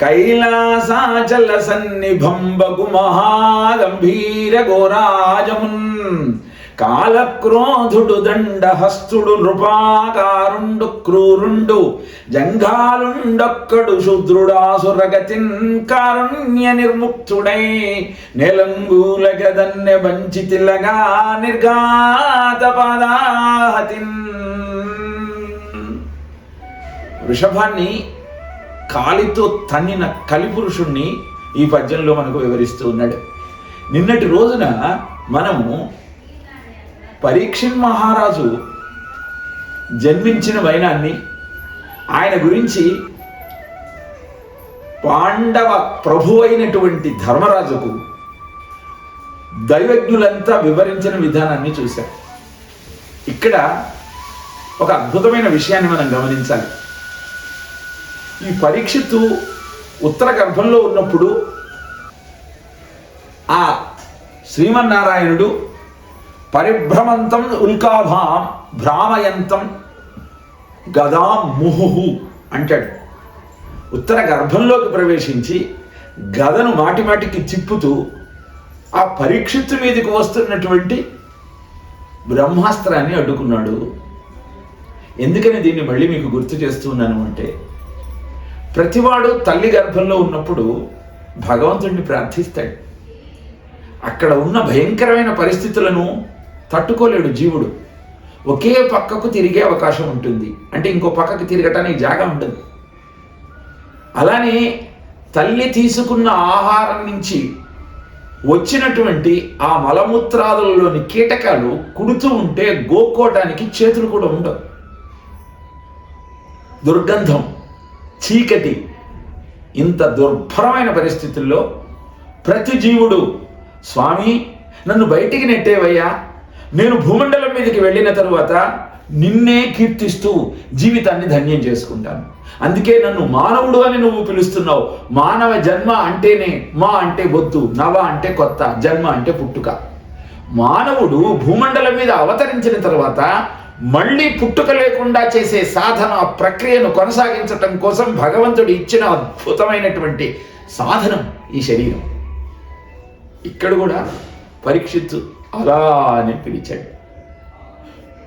కైలాసాచల సన్నిభంబగు మహాగంభీర గోరాజమున్ కాలక్రోధుడు దండహస్తుడు నృపాకారుండు క్రూరుండు జంఘాలుండొక్కడు శూద్రుడాసురగతిన్ కారుణ్య నిర్ముక్తుడై నెలంగూల వంచితిలగా నిర్గాత పదాహతిన్. వృషభాన్ని కాలితో తన్నిన కలిపురుషుణ్ణి ఈ పద్యంలో మనకు వివరిస్తూ ఉన్నాడు. నిన్నటి రోజున మనము పరీక్షన్ మహారాజు జన్మించిన వైనాన్ని ఆయన గురించి పాండవ ప్రభు అయినటువంటి ధర్మరాజుకు దైవజ్ఞులంతా వివరించిన విధానాన్ని చూశారు ఇక్కడ ఒక అద్భుతమైన విషయాన్ని మనం గమనించాలి. ఈ పరీక్షిత్తు ఉత్తర గర్భంలో ఉన్నప్పుడు ఆ శ్రీమన్నారాయణుడు పరిభ్రమంతం ఉల్కాభాం భ్రామయంతం గదా ముహు అంటాడు. ఉత్తర గర్భంలోకి ప్రవేశించి గదను మాటిమాటికి చిప్పుతూ తిప్పుతూ ఆ పరీక్షిత్తు మీదకి వస్తున్నటువంటి బ్రహ్మాస్త్రాన్ని అడ్డుకున్నాడు. ఎందుకని దీన్ని మళ్ళీ మీకు గుర్తు చేస్తున్నాను అంటే ప్రతివాడు తల్లి గర్భంలో ఉన్నప్పుడు భగవంతుడిని ప్రార్థిస్తాడు. అక్కడ ఉన్న భయంకరమైన పరిస్థితులను తట్టుకోలేడు జీవుడు. ఒకే పక్కకు తిరిగే అవకాశం ఉంటుంది. అంటే ఇంకో పక్కకు తిరగటానికి జాగా ఉండదు. అలానే తల్లి తీసుకున్న ఆహారం నుంచి వచ్చినటువంటి ఆ మలమూత్రాదులలోని కీటకాలు కుడుతూ ఉంటే గోక్కోటానికి చేతులు కూడా ఉండవు. దుర్గంధం. చీకటి ఇంత దుర్భరమైన పరిస్థితుల్లో ప్రతి జీవుడు స్వామి నన్ను బయటికి నెట్టేవయ్యా. నేను భూమండలం మీదకి వెళ్ళిన తరువాత నిన్నే కీర్తిస్తూ జీవితాన్ని ధన్యం చేసుకుంటాను. అందుకే నన్ను మానవుడు అని నువ్వు పిలుస్తున్నావు. మానవ జన్మ అంటేనే మా అంటే బొత్తు నవ అంటే కొత్త జన్మ అంటే పుట్టుక. మానవుడు భూమండలం మీద అవతరించిన తర్వాత మళ్ళీ పుట్టుక లేకుండా చేసే సాధన ప్రక్రియను కొనసాగించటం కోసం భగవంతుడు ఇచ్చిన అద్భుతమైనటువంటి సాధనం ఈ శరీరం. ఇక్కడ కూడా పరీక్షిత్తు అలా అని పిలిచాడు.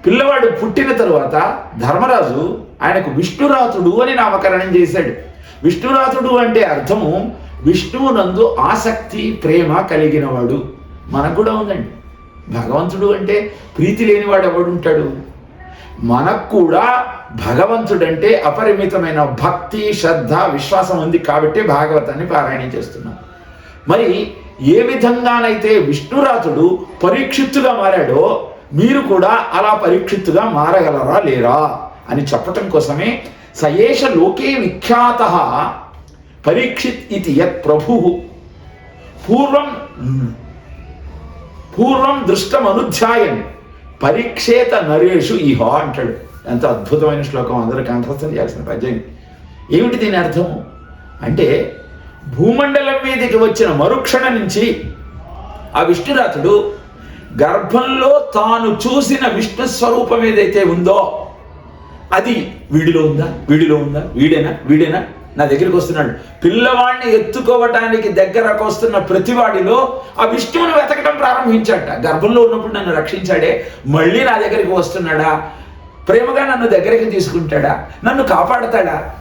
పిల్లవాడు పుట్టిన తరువాత ధర్మరాజు ఆయనకు విష్ణురాతుడు అని నామకరణం చేశాడు. విష్ణురాతుడు అంటే అర్థము విష్ణువునందు ఆసక్తి ప్రేమ కలిగినవాడు. మనకు కూడా ఉందండి. భగవంతుడు అంటే ప్రీతి లేనివాడు ఎవడుంటాడు మనకు కూడా భగవంతుడంటే అపరిమితమైన భక్తి శ్రద్ధ విశ్వాసం ఉంది కాబట్టి భాగవతాన్ని పారాయణం చేస్తున్నాం. మరి ఏ విధంగానైతే విష్ణురాతుడు పరీక్షిత్తుగా మారాడో మీరు కూడా అలా పరీక్షిత్తుగా మారగలరా లేరా అని చెప్పటం కోసమే సయేష లోకే విఖ్యాత పరీక్షిత్ ఇది యత్ ప్రభు. పూర్వం పూర్వం దృష్టం పరీక్షేత నరేషు ఇహ అంటాడు. ఎంత అద్భుతమైన శ్లోకం. అందరూ కంఠస్థం చేయాల్సిన పద్యం ఏమిటి దీని అర్థం? అంటే భూమండలం మీదకి వచ్చిన మరుక్షణ నుంచి ఆ విష్ణురాతుడు గర్భంలో తాను చూసిన విష్ణు స్వరూపం ఏదైతే ఉందో అది వీడిలో ఉందా? వీడిలో ఉందా? వీడేనా? వీడేనా? నా దగ్గరికి వస్తున్నాడు. పిల్లవాడిని ఎత్తుకోవటానికి దగ్గరకు వస్తున్న ప్రతివాడిలో ఆ విష్ణువుని వెతకడం ప్రారంభించాడ గర్భంలో ఉన్నప్పుడు నన్ను రక్షించాడే. మళ్ళీ నా దగ్గరికి వస్తున్నాడా? ప్రేమగా నన్ను దగ్గరికి తీసుకుంటాడా? నన్ను కాపాడతాడా?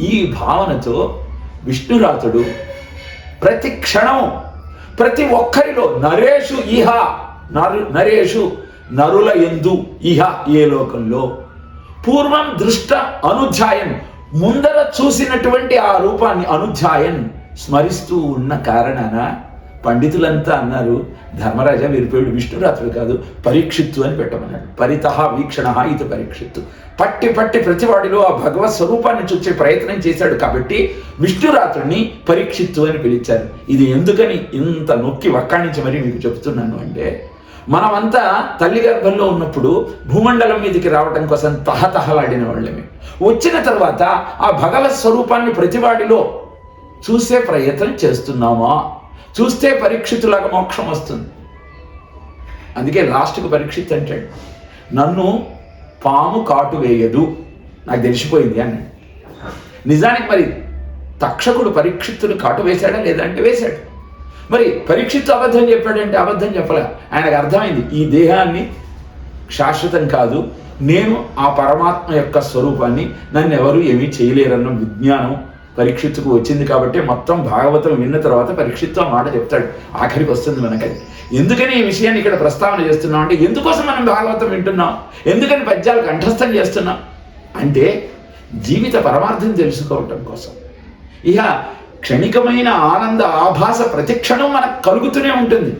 ఈ భావనతో విష్ణురాతుడు ప్రతి క్షణం ప్రతి ఒక్కరిలో నరేషు ఇహ నరు నరేషు నరుల ఎందు ఇహ ఏ లోకంలో? పూర్వం దృష్ట అనుధ్యాయం ముందర చూసినటువంటి ఆ రూపాన్ని అనుధ్యాయన్ స్మరిస్తూ ఉన్న కారణాన పండితులంతా అన్నారు ధర్మరాజ వీరిపేడు విష్ణురాత్రుడు కాదు పరీక్షిత్తు అని పెట్టమన్నాడు. పరితహ వీక్షణ ఇది పరీక్షిత్తు. పట్టి పట్టి ప్రతివాడిలో ఆ భగవత్ స్వరూపాన్ని చూసే ప్రయత్నం చేశాడు కాబట్టి విష్ణురాత్రుడిని పరీక్షిత్తు అని పిలిచారు. ఇది ఎందుకని ఇంత నొక్కి వక్కాణించి మరి మీకు చెప్తున్నాను అంటే మనమంతా తల్లి గర్భంలో ఉన్నప్పుడు భూమండలం మీదకి రావడం కోసం తహతహలాడిన వాళ్ళమే. వచ్చిన తర్వాత ఆ భగవత్ స్వరూపాన్ని ప్రతివాడిలో చూసే ప్రయత్నం చేస్తున్నామా? చూస్తే పరీక్షితులాగా మోక్షం వస్తుంది. అందుకే లాస్ట్కు పరీక్షిత్ అంటాడు నన్ను పాము కాటు వేయదు. నాకు తెలిసిపోయింది అన్నాడు నిజానికి మరి తక్షకుడు పరీక్షిత్తుడు కాటు వేశాడా లేదంటే వేశాడు. మరి పరీక్షిత్తు అబద్ధం చెప్పాడంటే అబద్ధం చెప్పలే. ఆయనకు అర్థమైంది ఈ దేహాన్ని శాశ్వతం కాదు నేను ఆ పరమాత్మ యొక్క స్వరూపాన్ని నన్ను ఎవరు ఏమీ చేయలేరన్న విజ్ఞానం పరీక్షిత్తుకు వచ్చింది కాబట్టి మొత్తం భాగవతం విన్న తర్వాత పరీక్షిత్తు ఆ మాట చెప్తాడు. ఆఖరికి వస్తుంది మనకది. ఎందుకని ఈ విషయాన్ని ఇక్కడ ప్రస్తావన చేస్తున్నాం అంటే ఎందుకోసం మనం భాగవతం వింటున్నాం? ఎందుకని పద్యాలు కంఠస్థం చేస్తున్నాం? అంటే జీవిత పరమార్థం తెలుసుకోవటం కోసం. ఇక క్షణికమైన ఆనంద ఆభాస ప్రతిక్షణం మనకు కలుగుతూనే ఉంటుంది.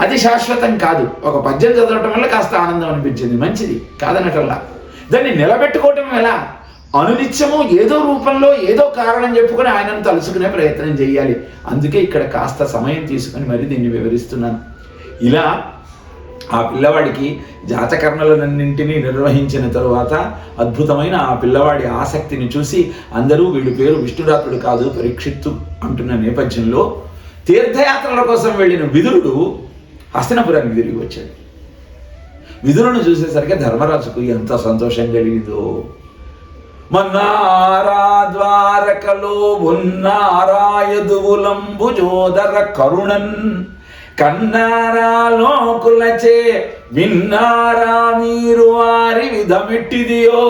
అది శాశ్వతం కాదు. ఒక పద్యం చదవటం వల్ల కాస్త ఆనందం అనిపించింది. మంచిది. కాదనటల్లా. దాన్ని నిలబెట్టుకోవటం ఎలా? అనునిత్యము ఏదో రూపంలో ఏదో కారణం చెప్పుకొని ఆయనను తలుచుకునే ప్రయత్నం చేయాలి. అందుకే ఇక్కడ కాస్త సమయం తీసుకొని మరి దీన్ని వివరిస్తున్నాను. ఇలా ఆ పిల్లవాడికి జాతకర్ణలన్నింటినీ నిర్వహించిన తరువాత అద్భుతమైన ఆ పిల్లవాడి ఆసక్తిని చూసి అందరూ వీడి పేరు విష్ణురాత్రుడు కాదు పరీక్షిత్తు అంటున్న నేపథ్యంలో తీర్థయాత్రల కోసం వెళ్ళిన విదురుడు హస్తినపురానికి తిరిగి వచ్చాడు. విదురును చూసేసరికి ధర్మరాజుకు ఎంత సంతోషం కలిగిందో. మన్నారాద్వారకలో ఉన్నారాయదువులంబుజోదర కరుణన్ కన్నారా లోకులచే విన్నారా మీరు వారి విధమిట్టిదియో?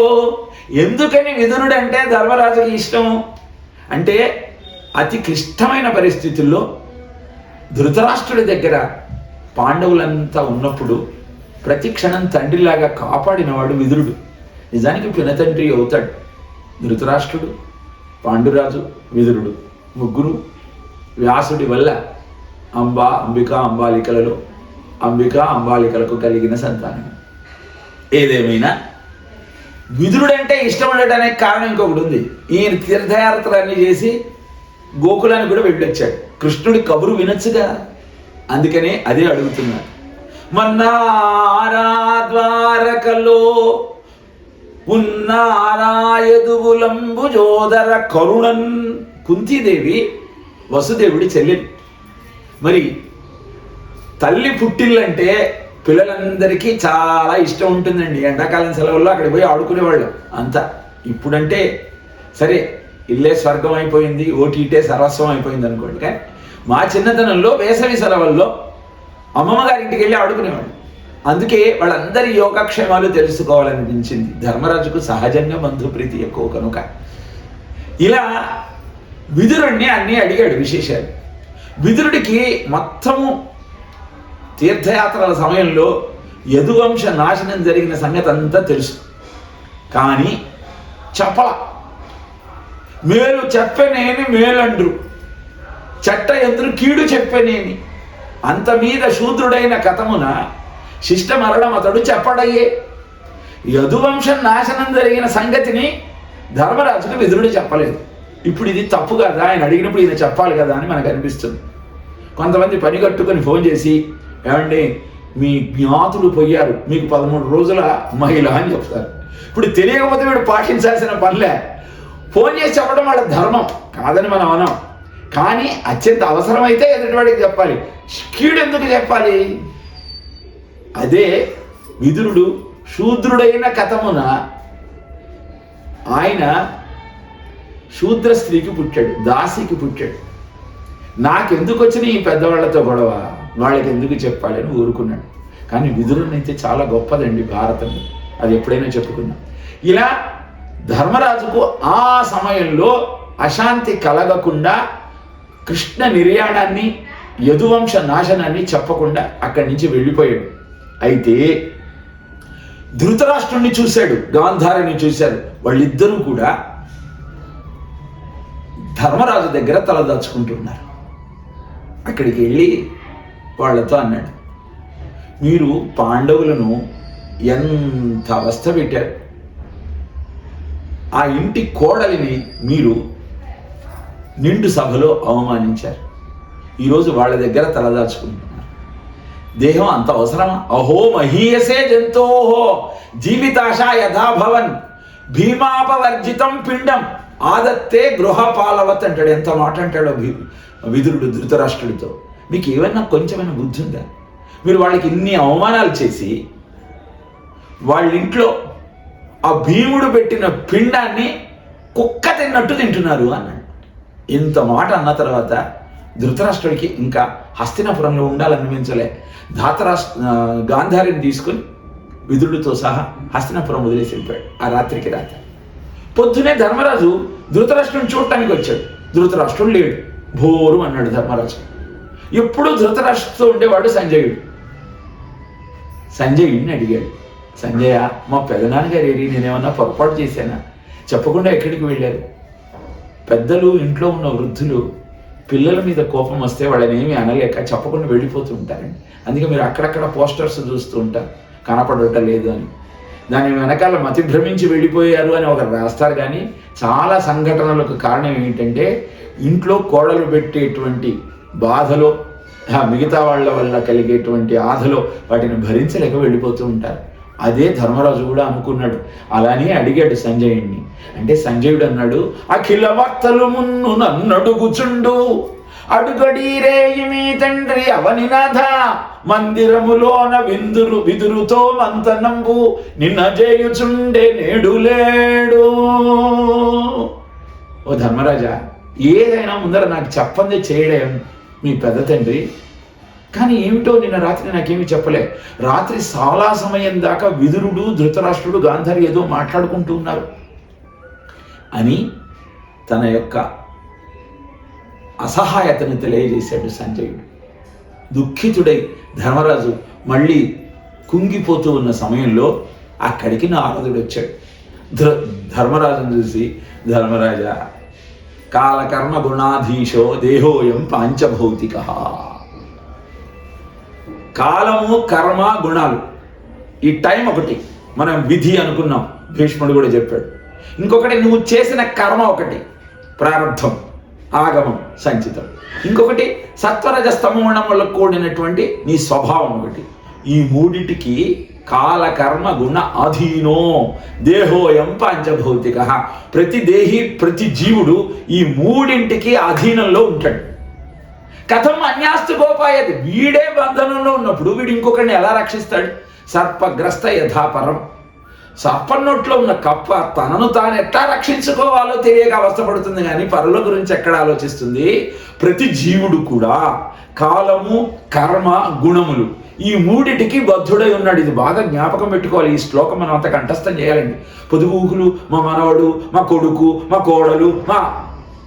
ఎందుకని విధునుడంటే ధర్మరాజుకి ఇష్టం? అంటే అతి క్లిష్టమైన పరిస్థితుల్లో ధృతరాష్ట్రుడి దగ్గర పాండవులంతా ఉన్నప్పుడు ప్రతి క్షణం తండ్రిలాగా కాపాడినవాడు విదురుడు నిజానికి పినతండ్రి అవుతాడు. ధృతరాష్ట్రుడు పాండురాజు విదురుడు ముగ్గురు వ్యాసుడి వల్ల అంబ అంబిక అంబాలికలలో అంబిక అంబాలికలకు కలిగిన సంతానం. ఏదేమైనా విదురుడంటే ఇష్టం ఉండడానికి కారణం ఇంకొకటి ఉంది. ఈయన తీర్థయాత్రలన్నీ చేసి గోకులాన్ని కూడా వెళ్ళొచ్చాడు. కృష్ణుడి కబురు వినొచ్చుగా. అందుకనే అదే అడుగుతున్నాడు మన్నారా ద్వారకలో ఉన్నారాయదువులంబు జోదర కరుణన్ కుంతీదేవి వసుదేవుడి చెల్లెలు. మరి తల్లి పుట్టిల్లంటే పిల్లలందరికీ చాలా ఇష్టం ఉంటుందండి. ఎండాకాలం సెలవుల్లో అక్కడికి పోయి ఆడుకునేవాళ్ళు. అంతా. ఇప్పుడంటే సరే ఇల్లే స్వర్గం అయిపోయింది ఓటీటే సర్వస్వం అయిపోయింది అనుకోండి. కానీ మా చిన్నతనంలో వేసవి సెలవుల్లో అమ్మమ్మ గారింటికి వెళ్ళి ఆడుకునేవాళ్ళు. అందుకే వాళ్ళందరి యోగక్షేమాలు తెలుసుకోవాలనిపించింది. ధర్మరాజుకు సహజంగా బంధుప్రీతి ఎక్కువ కనుక. ఇలా విదురుణ్ణి అన్నీ అడిగాడు విశేషాలు. విదురుడికి మొత్తము తీర్థయాత్రల సమయంలో యదువంశ నాశనం జరిగిన సంగతి అంతా తెలుసు. కానీ చెప్పల. మేలు చెప్పనేని మేలండ్రు. చెట్ట ఎదురు కీడు చెప్పనేని. అంత మీద శూద్రుడైన కథమున శిష్ట మరణం అతడు చెప్పడయ్యే యదువంశం నాశనం జరిగిన సంగతిని ధర్మరాజుకు విదురుడు చెప్పలేదు. ఇప్పుడు ఇది తప్పు కదా? ఆయన అడిగినప్పుడు ఈయన చెప్పాలి కదా అని మనకు అనిపిస్తుంది. కొంతమంది పని కట్టుకొని ఫోన్ చేసి ఏమండి మీ జ్ఞాతులు పోయారు. మీకు పదమూడు రోజుల మహిళ అని చెప్తారు. ఇప్పుడు తెలియకపోతే వీడు పాటించాల్సిన పనిలే. ఫోన్ చేసి చెప్పడం వాళ్ళ ధర్మం. కాదని మనం అనం. కానీ అత్యంత అవసరమైతే ఎదుటివాడికి చెప్పాలి. కీడు ఎందుకు చెప్పాలి? అదే విదురుడు శూద్రుడైన కథమున ఆయన శూద్ర స్త్రీకి పుట్టాడు దాసికి పుట్టాడు. నాకెందుకు వచ్చిన ఈ పెద్దవాళ్ళతో గొడవ? వాళ్ళకి ఎందుకు చెప్పాలి అని ఊరుకున్నాడు. కానీ విధులనైతే చాలా గొప్పదండి భారతం. అది ఎప్పుడైనా చెప్పుకున్నాం. ఇలా ధర్మరాజుకు ఆ సమయంలో అశాంతి కలగకుండా కృష్ణ నిర్యాణాన్ని యదువంశ నాశనాన్ని చెప్పకుండా అక్కడి నుంచి వెళ్ళిపోయాడు. అయితే ధృతరాష్ట్రుణ్ణి చూశాడు గాంధారిని చూశాడు వాళ్ళిద్దరూ కూడా ధర్మరాజు దగ్గర తలదాచుకుంటున్నారు అక్కడికి వెళ్ళి వాళ్ళతో అన్నాడు మీరు పాండవులను ఎంత అవస్థ పెట్టారు? ఆ ఇంటి కోడలిని మీరు నిండు సభలో అవమానించారు. ఈరోజు వాళ్ళ దగ్గర తలదాచుకుంటున్నారు దేహం అంత అవసరమా? అహో మహీయసే జంతోహో జీవితాశ యథాభవన్ భీమాపవర్జితం పిండం. ఆదత్తే గృహపాలవత్ అంటాడు. ఎంత మాట అంటాడో విధుడు విదురుడు ధృతరాష్ట్రుడితో. మీకు ఏమైనా కొంచెమైనా బుద్ధి ఉందా? మీరు వాళ్ళకి ఇన్ని అవమానాలు చేసి వాళ్ళ ఇంట్లో ఆ భీముడు పెట్టిన పిండాన్ని కుక్క తిన్నట్టు తింటున్నారు అన్నాడు. ఇంత మాట అన్న తర్వాత ధృతరాష్ట్రుడికి ఇంకా హస్తినాపురంలో ఉండాలనిపించలే ధాతరాష్ట్ర గాంధారిని తీసుకుని విదురుడితో సహా హస్తినాపురం వదిలేసి వెళ్ళిపోయాడు. ఆ రాత్రికి రాత్రి. పొద్దునే ధర్మరాజు ధృతరాష్ట్రుని చూడటానికి వచ్చాడు. ధృతరాష్ట్రుడు లేడు. భోరు అన్నాడు ధర్మరాజు. ఎప్పుడూ ధృతరాష్ట్రంతో ఉండేవాడు సంజయుడు. సంజయుడిని అడిగాడు. సంజయ మా పెదనాన్నగారు ఏరి నేనేమన్నా పొరపాటు చేశానా? చెప్పకుండా ఎక్కడికి వెళ్ళారు? పెద్దలు ఇంట్లో ఉన్న వృద్ధులు పిల్లల మీద కోపం వస్తే వాళ్ళని ఏమీ అనలేక చెప్పకుండా వెళ్ళిపోతూ ఉంటారండి. అందుకే మీరు అక్కడక్కడ పోస్టర్స్ చూస్తూ ఉంటారు. కనపడటం లేదు అని. దాని వెనకాల మతి భ్రమించి వెళ్ళిపోయారు అని ఒకరు రాస్తారు. కానీ చాలా సంఘటనలకు కారణం ఏంటంటే ఇంట్లో కోడలు పెట్టేటువంటి బాధలో మిగతా వాళ్ళ వల్ల కలిగేటువంటి ఆధలో వాటిని భరించలేక వెళ్ళిపోతూ ఉంటారు. అదే ధర్మరాజు కూడా అనుకున్నాడు. అలానే అడిగాడు సంజయుడిని అంటే సంజయుడు అన్నాడు అఖిల వక్తలు మున్ను నన్నడుగుచుండు. అడుగడీరేయి మీ తండ్రి అవనినాథ మందిరములోన విందురు విదురుతో మంతనంబు నిన్న చేయుచుండే నేడు లేడు. ఓ ధర్మరాజా ఏదైనా ముందర నాకు చెప్పంది చేయడం మీ పెద్ద తండ్రి. కానీ ఏమిటో నిన్న రాత్రి నాకేమీ చెప్పలే. రాత్రి చాలా సమయం దాకా విదురుడు ధృతరాష్ట్రుడు గాంధారి ఏదో మాట్లాడుకుంటూ ఉన్నారు. అని తన యొక్క అసహాయతను తెలియజేశాడు సంజయుడు దుఃఖితుడై ధర్మరాజు మళ్ళీ కుంగిపోతూ ఉన్న సమయంలో అక్కడికి నారదుడు వచ్చాడు. ధర్మరాజును చూసి ధర్మరాజా కాలకర్మ గుణాధీశో దేహోయం పాంచభౌతిక. కాలము కర్మ గుణాలు ఈ టైం ఒకటి. మనం విధి అనుకున్నాం. భీష్ముడు కూడా చెప్పాడు. ఇంకొకటి నువ్వు చేసిన కర్మ ఒకటి. ప్రారంభం. ఆగమం సంచితం. ఇంకొకటి సత్వరజ కూడినటువంటి నీ స్వభావం ఒకటి. ఈ మూడిటికి కాలకర్మ గుణ అధీనో. దేహోయం పంచభౌతిక. ప్రతి దేహి ప్రతి జీవుడు ఈ మూడింటికి అధీనంలో ఉంటాడు. కథం అన్యాస్తు గోపాయది వీడే బంధనంలో ఉన్నప్పుడు వీడు ఇంకొకరిని ఎలా రక్షిస్తాడు? సర్పగ్రస్త యథాపరం. సో అప్పన్నోట్లో ఉన్న కప్ప తనను తాను ఎట్లా రక్షించుకోవాలో తెలియక అవస్థపడుతుంది కానీ పరుల గురించి ఎక్కడ ఆలోచిస్తుంది? ప్రతి జీవుడు కూడా కాలము కర్మ గుణములు ఈ మూడిటికి బద్ధుడై ఉన్నాడు. ఇది బాగా జ్ఞాపకం పెట్టుకోవాలి. ఈ శ్లోకం మనం అంత కంఠస్థం చేయాలండి. పొదుగుకులు మా మనవడు మా కొడుకు మా కోడలు మా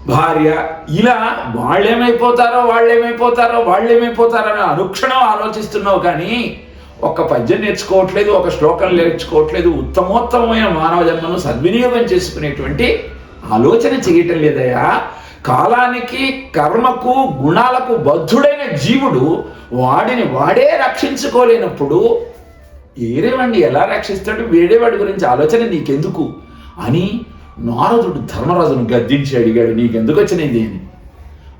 భార్య ఇలా వాళ్ళేమైపోతారో వాళ్ళేమైపోతారో వాళ్ళేమైపోతారో అని అనుక్షణం ఆలోచిస్తున్నావు కానీ ఒక పద్యం నేర్చుకోవట్లేదు ఒక శ్లోకం నేర్చుకోవట్లేదు ఉత్తమోత్తమైన మానవ జన్మను సద్వినియోగం చేసుకునేటువంటి ఆలోచన చేయటం లేదయా కాలానికి కర్మకు గుణాలకు బద్ధుడైన జీవుడు వాడిని వాడే రక్షించుకోలేనప్పుడు ఏరేవాడిని ఎలా రక్షిస్తాడు? వేడేవాడి గురించి ఆలోచన నీకెందుకు? అని నారదుడు ధర్మరాజును గద్దించి అడిగాడు నీకెందుకు వచ్చినది అని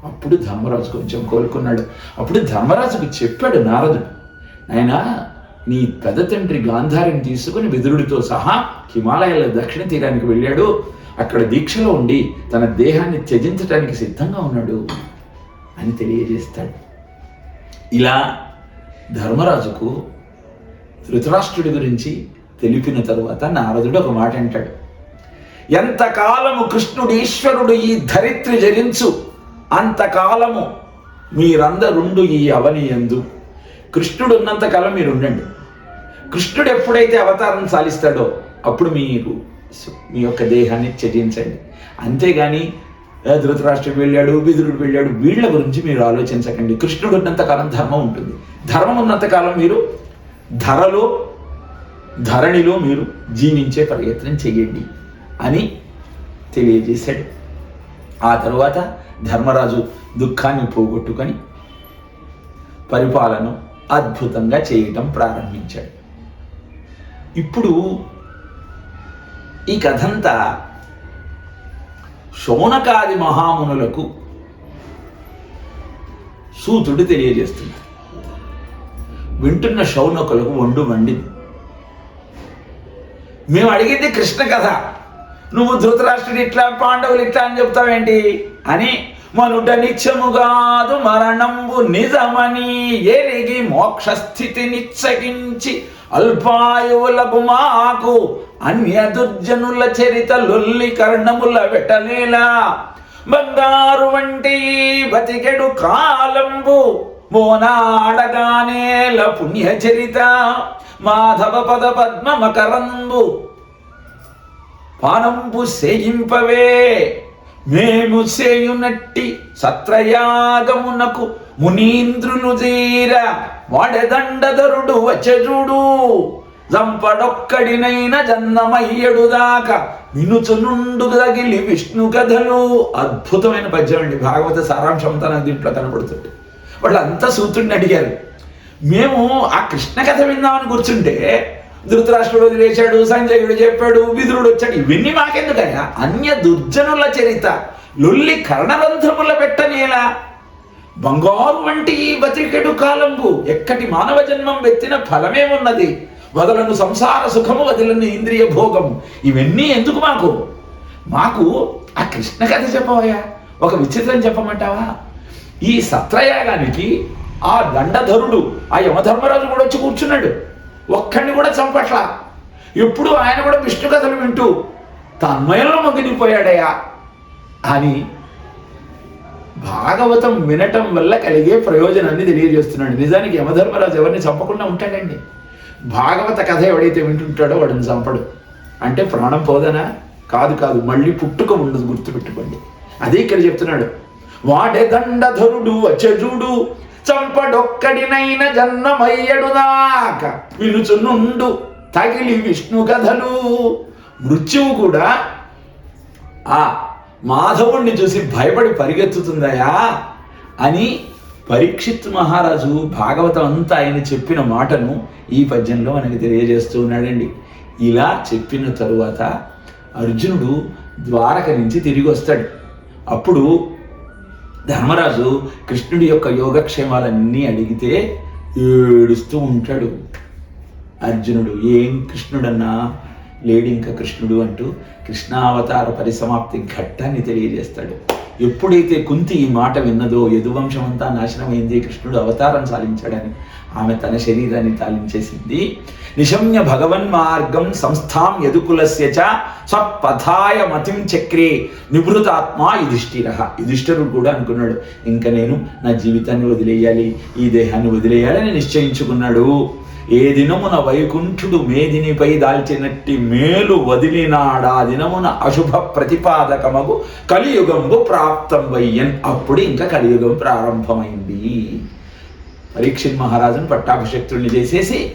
అప్పుడు ధర్మరాజు కొంచెం కోలుకున్నాడు. అప్పుడు ధర్మరాజుకు చెప్పాడు నారదుడు ఆయన నీ పెద్ద తండ్రి గాంధారిని తీసుకుని విదురుడితో సహా హిమాలయాల దక్షిణ తీరానికి వెళ్ళాడు. అక్కడ దీక్షలో ఉండి తన దేహాన్ని త్యజించడానికి సిద్ధంగా ఉన్నాడు అని తెలియజేస్తాడు. ఇలా ధర్మరాజుకు ధృతరాష్ట్రుడి గురించి తెలిపిన తరువాత నారదుడు ఒక మాట అంటాడు. ఎంతకాలము కృష్ణుడు ఈశ్వరుడు ఈ ధరిత్రి జరించు. అంతకాలము మీరందరుండు ఈ అవనియందు కృష్ణుడు ఉన్నంతకాలం మీరు ఉండండి. కృష్ణుడు ఎప్పుడైతే అవతారం సాలిస్తాడో అప్పుడు మీరు మీ యొక్క దేహాన్ని త్యజించండి. అంతేగాని "ఏ, ధృతరాష్ట్రుడు వెళ్ళాడు విదురుడు వెళ్ళాడు వీళ్ళ గురించి మీరు ఆలోచించకండి. కృష్ణుడు ఉన్నంతకాలం ధర్మం ఉంటుంది. ధర్మం ఉన్నంతకాలం మీరు ధరలో ధరణిలో మీరు జీవించే ప్రయత్నం చేయండి అని తెలియజేశాడు. ఆ తరువాత ధర్మరాజు దుఃఖాన్ని పోగొట్టుకొని పరిపాలన అద్భుతంగా చేయటం ప్రారంభించాడు. ఇప్పుడు ఈ కథంతా శోనకాది మహామునులకు సూతుడు తెలియజేస్తున్నాడు వింటున్న శౌనకులకు వండు వండింది మేము అడిగింది కృష్ణ కథ. నువ్వు ధృతరాష్ట్రుడు ఇట్లా పాండవులు ఇట్లా అని చెప్తావేంటి? అని మనుట నిత్యముగాదు మరణంబు నిజమని ఎరిగి మోక్షస్థితి నిచ్చగించి అల్పాయువులకు మాకు అన్య దుర్జనుల చరిత లొల్లి కర్ణముల వెటలేలా. బంగారు వంటి బతికెడు కాలంబు మోనాడగానేల పుణ్యచరిత మాధవ పద పద్మ మకరంబు పానంపు సేయింపవే. మేము సేయునట్టి సత్రయాగమునకు మునీంద్రులు తీర వాడెదండధరుడు వచ్చెజుడు జంపడొక్కడినైన జన్మయ్యడుదాక వినుచునుండు తగిలి విష్ణు కథలు. అద్భుతమైన పద్యం అండి. భాగవత సారాంశం తన దీంట్లో కనబడుతుంది. వాళ్ళంతా సూత్రుడిని అడిగారు. మేము ఆ కృష్ణ కథ విందామని కూర్చుంటే ధృతరాష్ట్రుడు వదిలేశాడు సంజయుడు చెప్పాడు విధుడు వచ్చాడు. ఇవన్నీ మాకెందుకయ్యా? అన్య దుర్జనుల చరిత లొల్లి కర్ణరంధ్రముల పెట్టనేలా. బంగారు వంటి ఈ బతికెడు కాలంబు ఎక్కటి మానవ జన్మం వెత్తిన ఫలమేమున్నది? వదలను సంసార సుఖము వదలను ఇంద్రియ భోగము. ఇవన్నీ ఎందుకు మాకు? మాకు ఆ కృష్ణ కథ చెప్పవయ్యా. ఒక విచిత్రం చెప్పమంటావా? ఈ సత్రయాగానికి ఆ దండధరుడు ఆ యమధర్మరాజు కూడా వచ్చి కూర్చున్నాడు. ఒక్కడిని కూడా చంపట్ల. ఎప్పుడు ఆయన కూడా విష్ణు కథలు వింటూ తన్మయంలో మగ్గినిపోయాడయ్యా అని భాగవతం వినటం వల్ల కలిగే ప్రయోజనాన్ని తెలియజేస్తున్నాడు. నిజానికి యమధర్మరాజు ఎవరిని చంపకుండా ఉంటాడండి. భాగవత కథ ఎవడైతే వింటుంటాడో వాడిని చంపడు. అంటే ప్రాణం పోదనా? కాదు కాదు. మళ్ళీ పుట్టుక ఉండదు గుర్తుపెట్టుకోండి. అదే ఇక్కడ చెప్తున్నాడు. వాడే దండధరుడు వచ్చజుడు చంపడొక్కడినైన జన్మమయ్యడుదాక. వినుచునుండు తగిలి విష్ణు కథలు. మృత్యువు కూడా ఆ మాధవుణ్ణి చూసి భయపడి పరిగెత్తుతుందయా అని పరీక్షిత్ మహారాజు భాగవతం అంతా ఆయన చెప్పిన మాటను ఈ పద్యంలో మనకి తెలియజేస్తూ ఉన్నాడండి. ఇలా చెప్పిన తరువాత అర్జునుడు ద్వారక నుంచి తిరిగి వస్తాడు అప్పుడు ధర్మరాజు కృష్ణుడి యొక్క యోగక్షేమాలన్నీ అడిగితే ఏడుస్తూ ఉంటాడు. అర్జునుడు ఏం కృష్ణుడన్నా? లేడింక కృష్ణుడు అంటూ కృష్ణావతార పరిసమాప్తి ఘట్టాన్ని తెలియజేస్తాడు. ఎప్పుడైతే కుంతి ఈ మాట విన్నదో యదువంశం అంతా నాశనమైంది కృష్ణుడు అవతారం సాధించాడని ఆమె తన శరీరాన్ని తాళించేసింది. నిశమ్య భగవన్ మార్గం సంస్థాం యదుకులస్య చ స్వపథాయ మతిం చక్రే నివృతాత్మా యుధిష్ఠిర. యుధిష్ఠిరుడు కూడా అనుకున్నాడు ఇంకా నేను నా జీవితాన్ని వదిలేయాలి ఈ దేహాన్ని వదిలేయాలని నిశ్చయించుకున్నాడు. ఏ దినమున వైకుంఠుడు మేదినిపై దాల్చినట్టి మేలు వదిలినాడా? దినమున అశుభ ప్రతిపాదకమగు కలియుగంబు ప్రాప్తం వయ్యన్ అప్పుడు ఇంకా కలియుగం ప్రారంభమైంది. పరీక్షిత్ మహారాజును పట్టాభిషక్తుల్ని చేసేసి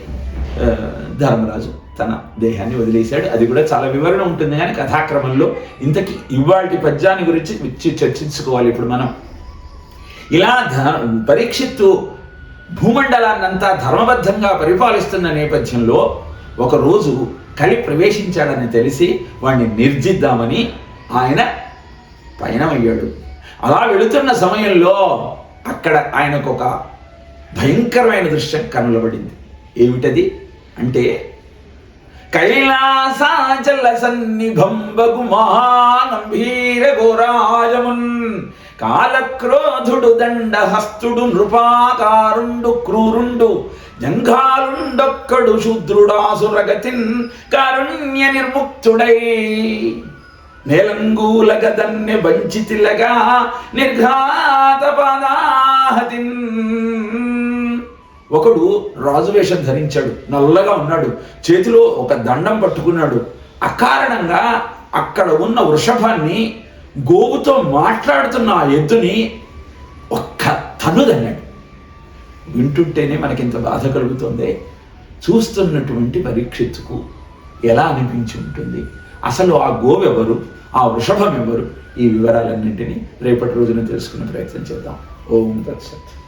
ధర్మరాజు తన దేహాన్ని వదిలేశాడు. అది కూడా చాలా వివరణ ఉంటుంది. కానీ కథాక్రమంలో ఇంతకీ ఇవాటి పద్యాన్ని గురించి చర్చించుకోవాలి. ఇప్పుడు మనం ఇలా ధ పరీక్షిత్తు భూమండలాన్నంతా ధర్మబద్ధంగా పరిపాలిస్తున్న నేపథ్యంలో ఒకరోజు కలి ప్రవేశించాడని తెలిసి వాణ్ణి నిర్జిద్దామని ఆయన పయనమయ్యాడు. అలా వెళుతున్న సమయంలో అక్కడ ఆయనకు ఒక భయంకరమైన దృశ్యం కనులబడింది. ఏమిటది? అంటే కైలాసాచల సన్నిభంబగు మహాగంభీర ఘోరాజమున్ కాలక్రోధుడు దండహస్తుడు నృపాకారుండు క్రూరుండు జంఘాలుండొక్కడు శూద్రుడాసురగతిన్ కారుణ్య నిర్ముక్తుడై నేలంగూల గదన్య బంచితిలగా నిర్ఘాత పదాహతిన్ ఒకడు రాజువేషం ధరించాడు నల్లగా ఉన్నాడు చేతిలో ఒక దండం పట్టుకున్నాడు. అకారణంగా అక్కడ ఉన్న వృషభాన్ని గోవుతో మాట్లాడుతున్న ఆ ఎద్దుని ఒక్క తన్నుదన్నాడు వింటుంటేనే మనకి ఇంత బాధ కలుగుతుంది. చూస్తున్నటువంటి పరీక్షిత్తుకు ఎలా అనిపించి ఉంటుంది? అసలు ఆ గోవెవరు ఆ వృషభం ఎవరు? ఈ వివరాలన్నింటినీ రేపటి రోజున తెలుసుకునే ప్రయత్నం చేద్దాం. ఓం తత్సత్.